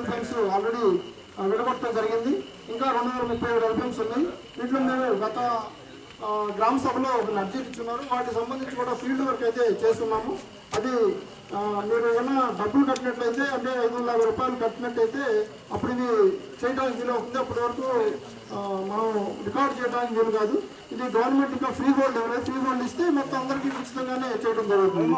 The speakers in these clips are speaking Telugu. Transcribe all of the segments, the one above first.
ఎల్ఫెన్స్ ఆల్రెడీ uh, విడగొట్టడం జరిగింది. ఇంకా రెండు వందల ముప్పై ఏడు ఎల్ఫెన్స్ ఉన్నాయి. వీటిలో మేము గత గ్రామ సభలో ఒక అర్జీ ఇచ్చున్నారు. వాటికి సంబంధించి కూడా ఫీల్డ్ వర్క్ అయితే చేస్తున్నాము. అది మీరు ఏమైనా డబ్బులు కట్టినట్లయితే అంటే ఐదు వందల యాభై రూపాయలు కట్టినట్టయితే అప్పుడు ఇది చేయడానికి వీలు అవుతుంది. అప్పటి వరకు మనం రికార్డ్ చేయడానికి వీలు కాదు. ఇది గవర్నమెంట్ ఇంకా ఫ్రీ హోల్డ్ ఎవరైతే ఫ్రీ హోల్డ్ ఇస్తే మొత్తం అందరికీ ఉచితంగానే చేయడం జరుగుతుంది.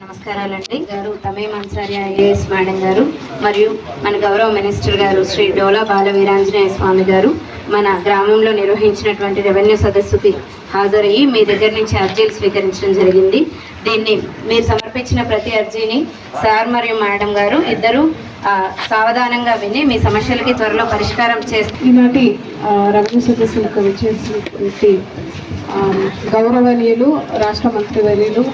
నమస్కారాలండి. గారు తమేం అన్సారి ఐఏఎస్ మేడం గారు మరియు మన గౌరవ మినిస్టర్ గారు శ్రీ డోలా బాల వీరాంజనేయ స్వామి గారు మన గ్రామంలో నిర్వహించినటువంటి రెవెన్యూ సదస్సుకి హాజరయ్యి మీ దగ్గర నుంచి అర్జీలు స్వీకరించడం జరిగింది. దీన్ని మీరు సమర్పించిన ప్రతి అర్జీని సార్ మరియు మేడం గారు ఇద్దరు సావధానంగా విని మీ సమస్యలకి త్వరలో పరిష్కారం చేస్తారు ఈనాటి రెవెన్యూ సదస్సులకు వచ్చేసినటువంటి గౌరవనీయులు రాష్ట్ర మంత్రివర్యులు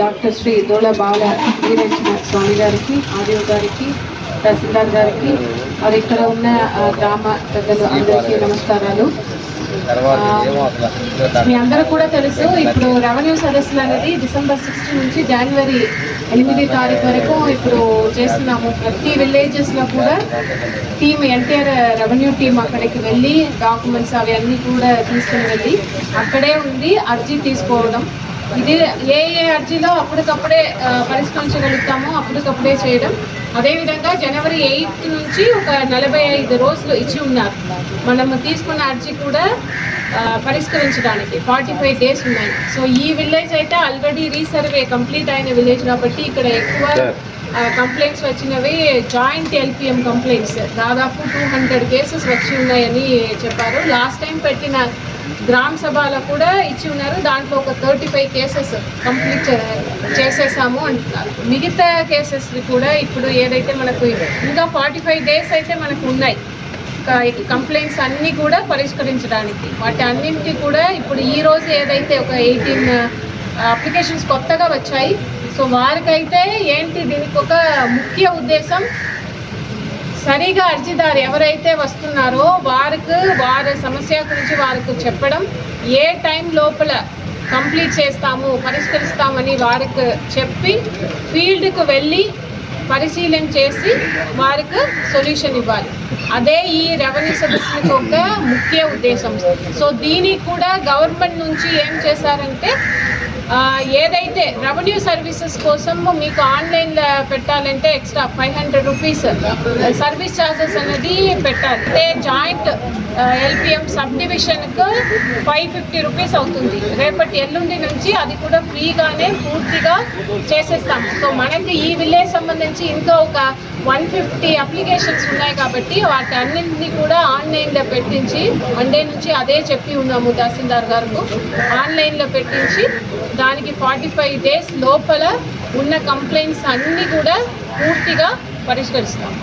డాక్టర్ శ్రీ దోళ బాల వీరేంద్ర స్వామి గారికి ఆర్యో గారికి తహసీల్దార్ గారికి మరి ఇక్కడ ఉన్న గ్రామ పెద్దలు అందరికీ నమస్కారాలు. మీ అందరూ కూడా తెలుసు ఇప్పుడు రెవెన్యూ సదస్సులు అనేది డిసెంబర్ సిక్స్త్ నుంచి జనవరి ఎనిమిది తారీఖు వరకు ఇప్పుడు చేస్తున్నాము. ప్రతి విలేజెస్లో కూడా టీమ్ ఎన్టీఆర్ రెవెన్యూ టీం అక్కడికి వెళ్ళి డాక్యుమెంట్స్ అవి అన్నీ కూడా తీసుకుని వెళ్ళి అక్కడే ఉండి అర్జీ తీసుకోవడం. ఇది ఏ ఏ అర్జీలో అప్పటికప్పుడే పరిష్కరించగలుగుతామో అప్పటికప్పుడే చేయడం. అదేవిధంగా జనవరి ఎయిత్ నుంచి ఒక నలభై ఐదు రోజులు ఇచ్చి ఉన్నారు. మనం తీసుకున్న అర్జీ కూడా పరిష్కరించడానికి ఫార్టీ ఫైవ్ డేస్ ఉన్నాయి. సో ఈ విలేజ్ అయితే ఆల్రెడీ రీసర్వే కంప్లీట్ అయిన విలేజ్ కాబట్టి ఇక్కడ ఎక్కువ కంప్లైంట్స్ వచ్చినవి జాయింట్ ఎల్పిఎం కంప్లైంట్స్. దాదాపు టూ హండ్రెడ్ కేసెస్ వచ్చి ఉన్నాయని చెప్పారు. లాస్ట్ టైం పెట్టిన గ్రామ సభలో కూడా ఇచ్చి ఉన్నారు. దాంట్లో ఒక థర్టీ ఫైవ్ కేసెస్ కంప్లీట్ చేసేసాము అంటున్నారు. మిగతా కేసెస్ కూడా ఇప్పుడు ఏదైతే మనకు ఇంకా ఫార్టీ ఫైవ్ డేస్ అయితే మనకు ఉన్నాయి. కంప్లైంట్స్ అన్నీ కూడా పరిష్కరించడానికి. వాటి అన్నింటి కూడా ఇప్పుడు ఈ రోజు ఏదైతే ఒక ఎయిటీన్ అప్లికేషన్స్ కొత్తగా వచ్చాయి. సో వారికైతే ఏంటి దీనికి ఒక ముఖ్య ఉద్దేశం? సరిగా అర్జీదారు ఎవరైతే వస్తున్నారో వారికి వారి సమస్య గురించి వారికి చెప్పడం ఏ టైం లోపల కంప్లీట్ చేస్తాము పరిష్కరిస్తామని వారికి చెప్పి ఫీల్డ్కు వెళ్ళి పరిశీలన చేసి వారికి సొల్యూషన్ ఇవ్వాలి. అదే ఈ రెవెన్యూ సదస్సులకు ఒక ముఖ్య ఉద్దేశం. సో దీనికి కూడా గవర్నమెంట్ నుంచి ఏం చేశారంటే ఏదైతే రెవెన్యూ సర్వీసెస్ కోసం మీకు ఆన్లైన్లో పెట్టాలంటే extra five hundred rupees service charges అనేది పెట్టాలి. అంటే జాయింట్ ఎల్పిఎం సబ్ డివిజన్కు ఫైవ్ ఫిఫ్టీ రూపీస్ అవుతుంది. రేపటి ఎల్లుండి నుంచి అది కూడా ఫ్రీగానే పూర్తిగా చేసేస్తాం. సో మనకి ఈ విలేజ్ సంబంధించి ఇంకా ఒక వన్ ఫిఫ్టీ అప్లికేషన్స్ ఉన్నాయి కాబట్టి వాటి అన్నింటినీ కూడా ఆన్లైన్లో పెట్టించి మండే నుంచి అదే చెప్పి ఉన్నాము తహసీల్దార్ గారు ఆన్లైన్లో పెట్టించి దానికి ఫార్టీ ఫైవ్ డేస్ లోపల ఉన్న కంప్లైంట్స్ అన్నీ కూడా పూర్తిగా పరిష్కరిస్తాం.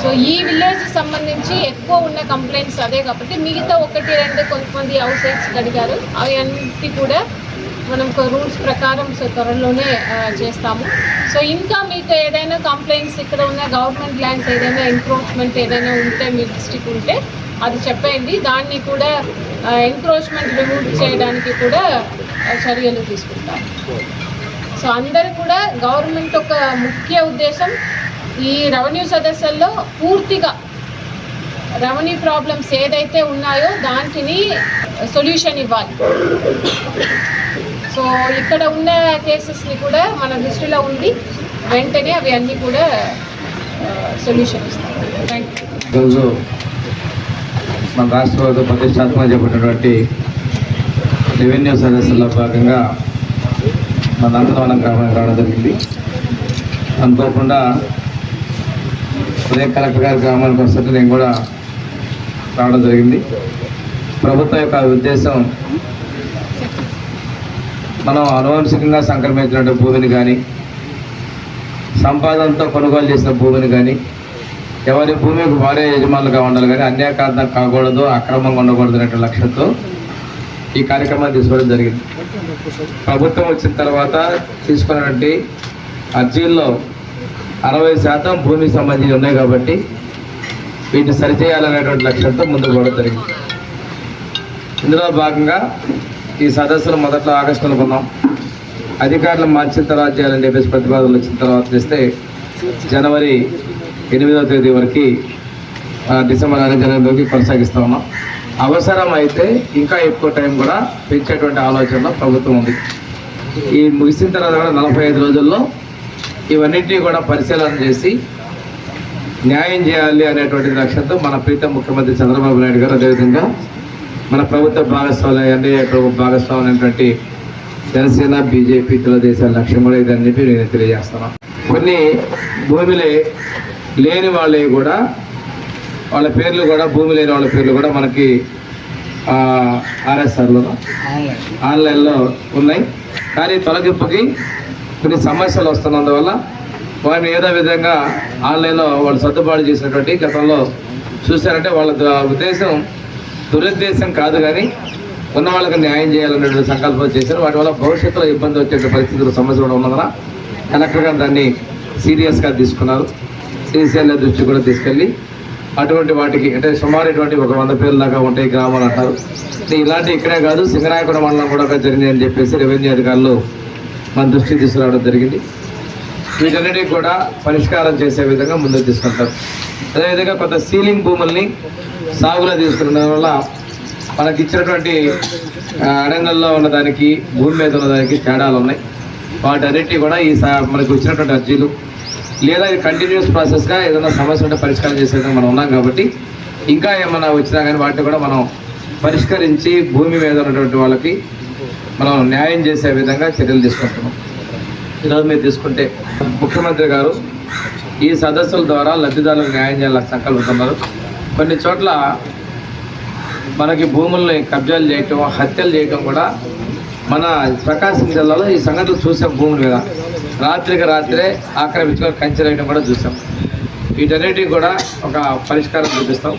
సో ఈ విలేజ్ సంబంధించి ఎక్కువ ఉన్న కంప్లైంట్స్ అదే కాబట్టి మిగతా ఒకటి రెండు కొంతమంది అవుట్సైడ్స్ అడిగారు. అవి అన్నిటి కూడా మనం రూల్స్ ప్రకారం సో త్వరలోనే చేస్తాము. సో ఇంకా మీకు ఏదైనా కంప్లైంట్స్ ఇక్కడ ఉన్న గవర్నమెంట్ ల్యాండ్స్ ఏదైనా ఎంక్రోచ్మెంట్ ఏదైనా ఉంటే మీ డిస్టిక్ ఉంటే అది చెప్పేయండి. దాన్ని కూడా ఎంక్రోచ్మెంట్ రిమూవ్ చేయడానికి కూడా చర్యలు తీసుకుంటాం సో అందరూ కూడా గవర్నమెంట్ ఒక ముఖ్య ఉద్దేశం ఈ రెవెన్యూ సదస్సుల్లో పూర్తిగా రెవెన్యూ ప్రాబ్లమ్స్ ఏదైతే ఉన్నాయో దానికి సొల్యూషన్ ఇవ్వాలి. సో ఇక్కడ ఉన్న కేసెస్ని కూడా మన దృష్టిలో ఉంది వెంటనే అవి అన్నీ కూడా సొల్యూషన్ ఇస్తాం. థ్యాంక్ యూ మన రాష్ట్ర ప్రభుత్వం ప్రతిష్టాత్మక చేపట్టినటువంటి రెవెన్యూ సదస్సుల్లో భాగంగా మన నందనవనం గ్రామానికి రావడం జరిగింది అనుకోకుండా ఉదయం కలెక్టర్ గారి గ్రామానికి వస్తుంటే నేను కూడా రావడం జరిగింది. ప్రభుత్వం యొక్క ఉద్దేశం మనం అనువంశికంగా సంక్రమించినటువంటి భూమిని కానీ సంపాదనతో కొనుగోలు చేసిన భూమిని కానీ ఎవరి భూమికి వారే యజమానులుగా ఉండాలి కానీ అన్యాయకార్థం కాకూడదు అక్రమంగా ఉండకూడదు అనే లక్ష్యంతో ఈ కార్యక్రమాన్ని తీసుకోవడం జరిగింది. ప్రభుత్వం వచ్చిన తర్వాత తీసుకున్నటువంటి అర్జీల్లో అరవై శాతం భూమికి సంబంధించి ఉన్నాయి కాబట్టి వీటిని సరిచేయాలనేటువంటి లక్ష్యంతో ముందుకు పడుతుంది జరిగింది. ఇందులో భాగంగా ఈ సదస్సును మొదట్లో ఆగస్టు అనుకున్నాం అధికారులు మార్చిన తర్వాత చేయాలని చెప్పేసి ప్రతిపాదనలు వచ్చిన తర్వాత చేస్తే జనవరి ఎనిమిదవ తేదీ వరకు డిసెంబర్ అనే జనవరిలోకి కొనసాగిస్తూ ఉన్నాం. అవసరం అయితే ఇంకా ఎక్కువ టైం కూడా పెంచేటువంటి ఆలోచనలో ప్రభుత్వం ఉంది. ఈ ముగిసిన తర్వాత కూడా నలభై ఐదు రోజుల్లో ఇవన్నింటినీ కూడా పరిశీలన చేసి న్యాయం చేయాలి అనేటువంటి లక్ష్యంతో మన ప్రీతం ముఖ్యమంత్రి చంద్రబాబు నాయుడు గారు అదేవిధంగా మన ప్రభుత్వ భాగస్వామ్య ఎన్డీఏ ప్రభుత్వ భాగస్వామైనటువంటి జనసేన బీజేపీ తెలుగుదేశం లక్ష్యం కూడా ఇదని చెప్పి నేను తెలియజేస్తున్నాను. కొన్ని భూమిలే లేని వాళ్ళవి కూడా వాళ్ళ పేర్లు కూడా భూమి లేని వాళ్ళ పేర్లు కూడా మనకి ఆర్ఎస్ఆర్లో ఆన్లైన్లో ఉన్నాయి. కానీ తొలగింపుకి కొన్ని సమస్యలు వస్తున్నందువల్ల వారిని ఏదో విధంగా ఆన్లైన్లో వాళ్ళు సర్దుబాటు చేసినటువంటి గతంలో చూశారంటే వాళ్ళ ఉద్దేశం దురుద్దేశం కాదు కానీ ఉన్న వాళ్ళకి న్యాయం చేయాలనేటువంటి సంకల్పం చేశారు. వాటి వల్ల భవిష్యత్తులో ఇబ్బంది వచ్చే పరిస్థితులు సమస్యలు కూడా ఉన్నందున కలెక్టర్ గారు దాన్ని సీరియస్గా తీసుకున్నారు. సీసీఎల్ దృష్టి కూడా తీసుకెళ్ళి అటువంటి వాటికి అంటే సుమారు ఇటువంటి ఒక వంద పేర్ల దాకా ఉంటాయి గ్రామాలు అంటారు. ఇలాంటి ఇక్కడే కాదు సింగరాయకొండ మండలం కూడా జరిగింది అని చెప్పేసి రెవెన్యూ అధికారులు మన దృష్టికి తీసుకురావడం జరిగింది. వీటన్నిటికి కూడా పరిష్కారం చేసే విధంగా ముందుకు తీసుకుంటారు. అదేవిధంగా కొంత సీలింగ్ భూముల్ని సాగులో తీసుకున్న వల్ల మనకి ఇచ్చినటువంటి అడంగల్లో ఉన్నదానికి భూమి మీద ఉన్నదానికి తేడాలు ఉన్నాయి వాటన్నిటి కూడా ఈ సా- మనకు వచ్చినటువంటి అర్జీలు లేదా ఇది కంటిన్యూస్ ప్రాసెస్గా ఏదైనా సమస్య ఉంటే పరిష్కారం చేసే విధంగా మనం ఉన్నాం కాబట్టి ఇంకా ఏమైనా వచ్చినా కానీ వాటిని కూడా మనం పరిష్కరించి భూమి మీద ఉన్నటువంటి వాళ్ళకి మనం న్యాయం చేసే విధంగా చర్యలు తీసుకుంటున్నాం. ఈరోజు మీరు తీసుకుంటే ముఖ్యమంత్రి గారు ఈ సదస్సుల ద్వారా లబ్ధిదారులకు న్యాయం చేయాలని సంకల్పిస్తున్నారు కొన్ని చోట్ల మనకి భూముల్ని కబ్జాలు చేయటం హత్యలు చేయటం కూడా మన ప్రకాశం జిల్లాలో ఈ సంఘటనలు చూసాం భూముల మీద. రాత్రికి రాత్రే ఆక్రమించుకొని కంచెరేయడం కూడా చూసాం. వీటన్నిటికి కూడా ఒక పరిష్కారం చూపిస్తాం.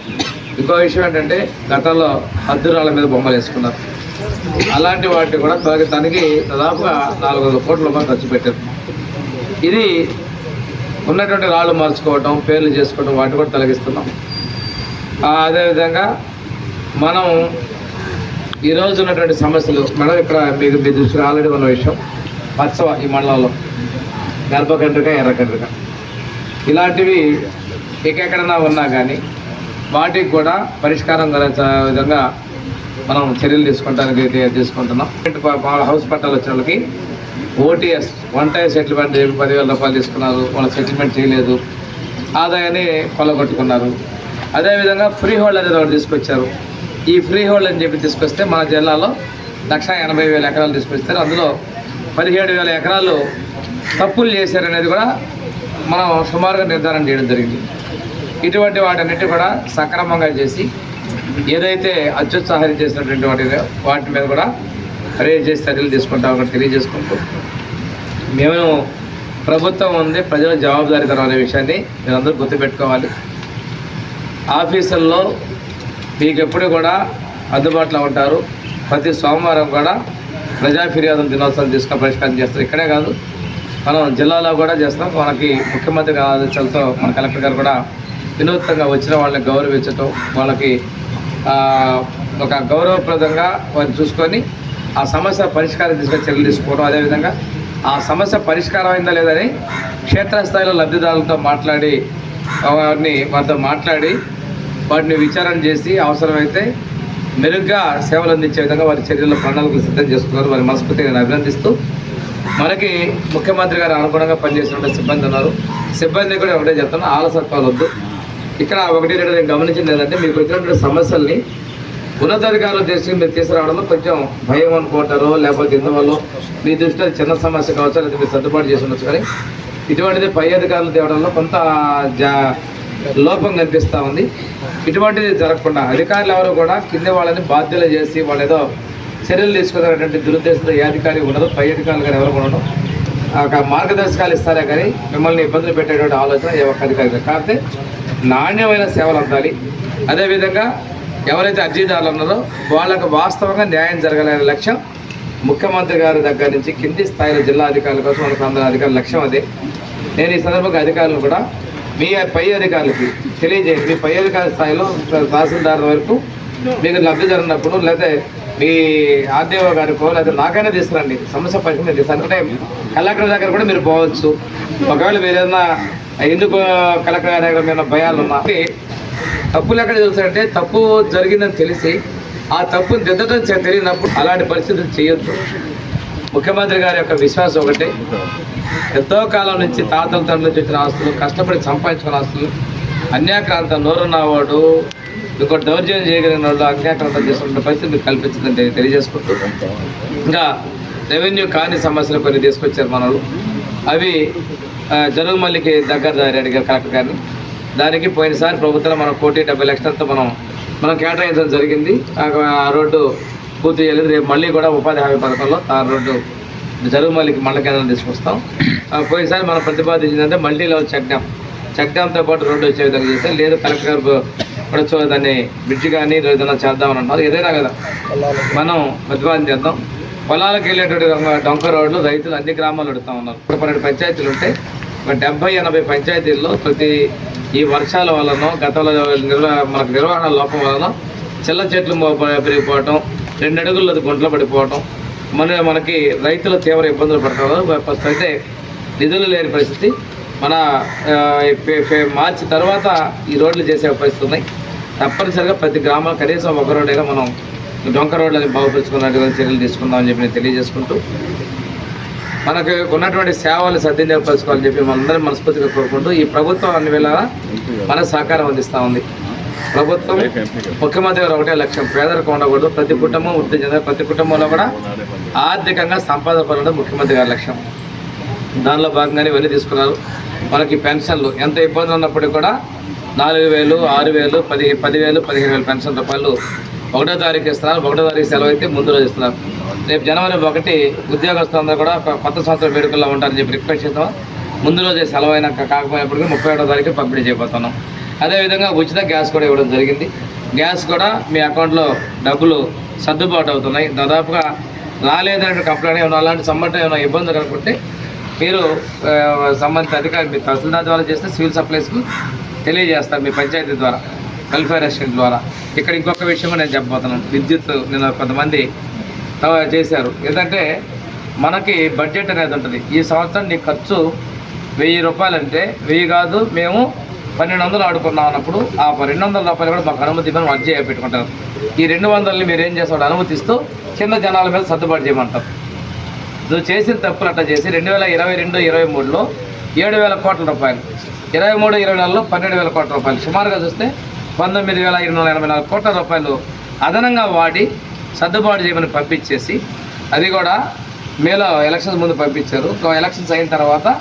ఇంకో విషయం ఏంటంటే గతంలో హద్దురాళ్ళ మీద బొమ్మలు వేసుకున్నారు. అలాంటి వాటిని కూడా తనకి దాదాపుగా నాలుగు వందల కోట్ల రూపాయలు ఖర్చు పెట్టారు. ఇది ఉన్నటువంటి రాళ్ళు మార్చుకోవటం పేర్లు చేసుకోవటం వాటిని కూడా తొలగిస్తున్నాం. అదేవిధంగా మనం ఈరోజు ఉన్నటువంటి సమస్యలు మనం ఇక్కడ మీకు మీ దృష్టిలో ఆల్రెడీ ఉన్న విషయం పచ్చవ ఈ మండలంలో గర్భకండ్రిక ఎర్రకండ్రిక ఇలాంటివి ఎక్కడెక్కడన్నా ఉన్నా కానీ వాటికి కూడా పరిష్కారం కలిగే విధంగా మనం చర్యలు తీసుకుంటానికి అయితే తీసుకుంటున్నాం హౌస్ పట్టాలు వచ్చిన వాళ్ళకి ఓటీఎస్ వన్ టైం సెటిల్మెంట్ చెప్పి పదివేల రూపాయలు తీసుకున్నారు. వాళ్ళు సెటిల్మెంట్ చేయలేదు. ఆదాయాన్ని కొల్లగొట్టుకున్నారు. అదేవిధంగా ఫ్రీ హోల్డ్ అనేది ఒకటి తీసుకొచ్చారు. ఈ ఫ్రీ హోల్డ్ అని చెప్పి తీసుకొస్తే మన జిల్లాలో లక్ష ఎనభై వేల ఎకరాలు తీసుకొస్తారు అందులో పదిహేడు వేల ఎకరాలు తప్పులు చేశారనేది కూడా మనం సుమారుగా నిర్ధారణ చేయడం జరిగింది. ఇటువంటి వాటన్నిటి కూడా సక్రమంగా చేసి ఏదైతే అత్యుత్సాహం చేసినటువంటి వాటి వాటి మీద కూడా రేజ్ చేసి చర్యలు ఒకటి తెలియజేసుకుంటూ మేము ప్రభుత్వం ఉంది ప్రజల జవాబుదారీతనం అనే విషయాన్ని మీరందరూ గుర్తుపెట్టుకోవాలి. ఆఫీసుల్లో మీకు ఎప్పుడు కూడా అందుబాటులో ఉంటారు. ప్రతి సోమవారం కూడా ప్రజా ఫిర్యాదుల దినోత్సవం తీసుకొని పరిష్కారం చేస్తారు. ఇక్కడే కాదు మనం జిల్లాలో కూడా చేస్తాం. మనకి ముఖ్యమంత్రి ఆదేశాలతో మన కలెక్టర్ గారు కూడా వినూత్నంగా వచ్చిన వాళ్ళని గౌరవించటం వాళ్ళకి ఒక గౌరవప్రదంగా వారిని చూసుకొని ఆ సమస్య పరిష్కారం తీసుకొని చర్యలు తీసుకోవడం. అదేవిధంగా ఆ సమస్య పరిష్కారం అయిందా లేదని క్షేత్రస్థాయిలో లబ్ధిదారులతో మాట్లాడి వారిని వారితో మాట్లాడి వాటిని విచారణ చేసి అవసరమైతే మెరుగ్గా సేవలు అందించే విధంగా వారి చర్యల ప్రణాళికలు సిద్ధం చేసుకున్నారు. వారి మనస్ఫూర్తిగా నేను అభినందిస్తూ మనకి ముఖ్యమంత్రి గారు అనుగుణంగా పనిచేసినటువంటి సిబ్బంది ఉన్నారు. సిబ్బంది కూడా ఒకటే చెప్తున్నా ఆలసత్వాలు వద్దు. ఇక్కడ ఒకటి రెండు నేను గమనించింది ఏంటంటే మీకు వచ్చినటువంటి సమస్యల్ని ఉన్నతాధికారులు దృష్టికి మీరు తీసుకురావడంలో కొంచెం భయం అనుకుంటారో లేకపోతే ఇందువల్ల మీ దృష్టిలో చిన్న సమస్య కావచ్చు లేదా మీరు సర్దుబాటు చేసి ఉండొచ్చు. కానీ ఇటువంటిది పై అధికారులు తేవడంలో కొంత జా లోపం కనిపిస్తూ ఉంది. ఇటువంటిది జరగకుండా అధికారులు ఎవరు కూడా కింద వాళ్ళని బాధ్యతలు చేసి వాళ్ళు ఏదో చర్యలు తీసుకునేటువంటి దురుద్దేశంతో ఏ అధికారి ఉండదు. పై అధికారులు కానీ ఎవరు ఉండడం ఒక మార్గదర్శకాలు ఇస్తారే కానీ మిమ్మల్ని ఇబ్బందులు పెట్టేటువంటి ఆలోచన ఏ ఒక్క అధికారి కాకపోతే నాణ్యమైన సేవలు అందాలి. అదేవిధంగా ఎవరైతే అర్జీదారులు ఉన్నారో వాళ్ళకు వాస్తవంగా న్యాయం జరగాలనే లక్ష్యం ముఖ్యమంత్రి గారి దగ్గర నుంచి కింది స్థాయిలో జిల్లా అధికారుల కోసం మనకు అందరి అధికారుల లక్ష్యం అదే. నేను ఈ సందర్భంగా అధికారులు కూడా మీ పై అధికారులకి తెలియజేయండి. మీ పై అధికారి స్థాయిలో తహసీల్దార్ వరకు మీకు లబ్ధి జరిగినప్పుడు లేదా మీ ఆర్దేవ గారికో లేదా నాకైనా తీసుకురండి. సమస్య పరిస్థితి తీసుకుంటే కళాకారుల దగ్గర కూడా మీరు పోవచ్చు. ఒకవేళ మీరు ఏదైనా ఎందుకు కలెక్టర్ గారి దగ్గర మీద భయాలు ఉన్నా తప్పులు ఎక్కడ తెలుసాయంటే తప్పు జరిగిందని తెలిసి ఆ తప్పును దిద్దడం తెలియనప్పుడు అలాంటి పరిస్థితులు చేయొద్దు. ముఖ్యమంత్రి గారి యొక్క విశ్వాసం ఒకటి. ఎంతో కాలం నుంచి తాతల తండ్రి నుంచి ఆస్తులు కష్టపడి సంపాదించుకున్న ఆస్తులు అన్యాక్రాంతం నోరున్నవాడు ఇంకోటి దౌర్జన్యం చేయగలిగిన వాళ్ళు అన్యాక్రాంతం చేస్తున్న పరిస్థితి మీకు కల్పించిందని తెలియజేసుకుంటూ. ఇంకా రెవెన్యూ కాని సమస్యలు కొన్ని తీసుకొచ్చారు మనలు. అవి జరుగుమల్లికి దగ్గర రెడ్డి గారు కలెక్టర్ గారిని. దానికి పోయినసారి ప్రభుత్వం మనం కోటి డెబ్బై లక్షలతో మనం మనం కేటాయించడం జరిగింది. ఆ రోడ్డు పూర్తి చేయలేదు. రేపు మళ్ళీ కూడా ఉపాధి హామీ పథకంలో ఆ రోడ్డు జరుగుమల్లికి మండల కేంద్రం తీసుకొస్తాం. పోయినసారి మనం ప్రతిపాదించిందంటే multi level check dam check డ్యామ్తో పాటు రోడ్డు వచ్చే విధంగా చేస్తే లేదు కలెక్టర్ గారు కూడా చూ దాన్ని బ్రిడ్జ్ కానీ ఏదైనా చేద్దామని అంటున్నారు ఏదైనా కదా. మనం ప్రతిపాదన చేద్దాం. పొలాలకు వెళ్ళేటువంటి డొంక- రోడ్లు రైతులు అన్ని గ్రామాలు పెడతా ఉన్నారు. ఇప్పుడు పన్నెండు పంచాయతీలు ఉంటాయి. ఒక డెబ్బై ఎనభై పంచాయతీల్లో ప్రతి ఈ వర్షాల వలన గతంలో నిర్వ మనకు నిర్వహణ లోపం వలన చిల్ల చెట్లు పెరిగిపోవటం రెండు అడుగుల్లో అది గుంటలు పడిపోవటం మన మనకి రైతులు తీవ్ర ఇబ్బందులు పడుతున్నారు ప్రస్తుతం అయితే నిధులు లేని పరిస్థితి. మన మార్చి తర్వాత ఈ రోడ్లు చేసే పరిస్థితి ఉన్నాయి. తప్పనిసరిగా ప్రతి గ్రామం కనీసం ఒక రోడ్డైనా మనం డొంక రోడ్లని బాగుపరుచుకున్నట్టుగా చర్యలు తీసుకుందామని చెప్పి నేను తెలియజేసుకుంటూ మనకు ఉన్నటువంటి సేవలు సద్వినియోగపరచుకోవాలని చెప్పి మనందరం మనస్ఫూర్తిగా కోరుకుంటూ ఈ ప్రభుత్వం అన్ని వేళలా మన సహకారం అందిస్తూ ఉంది. ప్రభుత్వం ముఖ్యమంత్రి గారు ఒకటే లక్ష్యం పేదరికం ఉండకూడదు. ప్రతి కుటుంబం వృద్ధి చెందాలి. ప్రతి కుటుంబంలో కూడా ఆర్థికంగా సంపాదన పడడం ముఖ్యమంత్రి గారి లక్ష్యం. దానిలో భాగంగానే ఇవన్నీ తీసుకున్నారు. మనకి పెన్షన్లు ఎంత ఇబ్బంది ఉన్నప్పటికీ కూడా నాలుగు వేలు ఆరు వేలు పది పదివేలు పదిహేను వేలు పెన్షన్ రూపాయలు ఒకటో తారీఖు ఇస్తున్నారు. ఒకటో తారీఖు సెలవు అయితే ముందు రోజు ఇస్తున్నారు. రేపు జనవరి ఒకటి ఉద్యోగస్తులందరూ కూడా కొత్త సంవత్సరం వేడుకల్లో ఉంటారని చెప్పి రిక్వెస్ట్ చేస్తాం ముందు రోజే సెలవు అయినా కాకపోయినప్పటికీ ముప్పై ఒకటో తారీఖు పంపిణీ చేయబోతున్నాం. అదేవిధంగా ఉచిత గ్యాస్ కూడా ఇవ్వడం జరిగింది. గ్యాస్ కూడా మీ అకౌంట్లో డబ్బులు సర్దుబాటు అవుతున్నాయి. దాదాపుగా రాలేదనే కంప్లైంట్ ఏమైనా అలాంటి సంబంధం ఏమైనా ఇబ్బంది కనుకుంటే మీరు సంబంధిత అధికారి మీ తహసీల్దార్ ద్వారా చేస్తే సివిల్ సప్లైస్కు తెలియజేస్తారు మీ పంచాయతీ ద్వారా వెల్ఫేర్ అసిస్టెంట్ ద్వారా. ఇక్కడ ఇంకొక విషయం నేను చెప్పబోతున్నాను. విద్యుత్ నిన్న కొంతమంది చేశారు. ఏంటంటే మనకి బడ్జెట్ అనేది ఉంటుంది. ఈ సంవత్సరం నీ ఖర్చు వెయ్యి రూపాయలు అంటే వెయ్యి కాదు మేము పన్నెండు వందలు ఆడుకున్నాం అన్నప్పుడు ఆ రెండు వందల రూపాయలు కూడా మాకు అనుమతి ఇవ్వని అర్జీ పెట్టుకుంటారు. ఈ రెండు వందలని మీరు ఏం చేస్తాడు అనుమతిస్తూ చిన్న జనాల మీద సర్దుబాటు చేయమంటారు. నువ్వు చేసిన తప్పులు అట్లా చేసి రెండు వేల ఇరవై రెండు ఇరవై మూడులో ఏడు వేల కోట్ల రూపాయలు ఇరవై మూడు ఇరవై నాలుగులో పన్నెండు వేల కోట్ల రూపాయలు. సుమారుగా చూస్తే పంతొమ్మిది వేల ఎనిమిది వందల ఎనభై నాలుగు కోట్ల రూపాయలు అదనంగా వాడి సర్దుబాటు చేయమని పంపించేసి అది కూడా మేలో ఎలక్షన్స్ ముందు పంపించారు. ఒక ఎలక్షన్స్ అయిన తర్వాత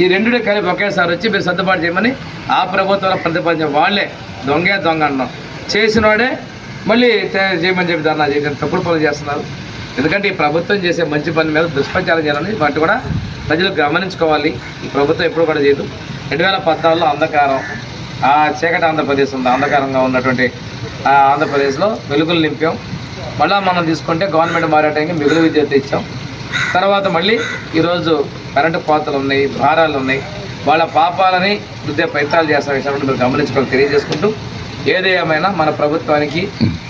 ఈ రెండు కలిపి ఒకేసారి వచ్చి మీరు సర్దుబాటు చేయమని ఆ ప్రభుత్వంలో ప్రతిపాదించిన వాళ్ళే దొంగే దొంగ అన్నాం. చేసినవాడే మళ్ళీ చేయమని చెప్పి ధర్నా చేసిన తప్పుడు పనులు చేస్తున్నారు. ఎందుకంటే ఈ ప్రభుత్వం చేసే మంచి పని మీద దుష్ప్రచారం చేయాలని వాటి కూడా ప్రజలు గమనించుకోవాలి. ఈ ప్రభుత్వం ఎప్పుడు కూడా చేయదు. రెండు వేల పద్నాలుగులో అంధకారం ఆ చీకటి ఆంధ్రప్రదేశ్ ఉంది. అంధకారంగా ఉన్నటువంటి ఆ ఆంధ్రప్రదేశ్లో వెలుగులు నింపాం. మళ్ళీ మనం తీసుకుంటే గవర్నమెంట్ మారేటానికి మిగులు విద్యుత్ ఇచ్చాం. తర్వాత మళ్ళీ ఈరోజు కరెంటు కోతలు ఉన్నాయి భారాలు ఉన్నాయి. వాళ్ళ పాపాలని వృద్ధి ప్రయత్నాలు చేస్తా విషయాన్ని మీరు గమనించుకొని తెలియజేసుకుంటూ ఏది ఏమైనా మన ప్రభుత్వానికి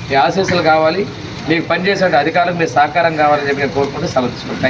మీ ఆశీస్సులు కావాలి. మీకు పనిచేసే అధికారులకు మీ సహకారం కావాలని చెప్పి నేను కోరుకుంటూ సెలవు తీసుకుంటాను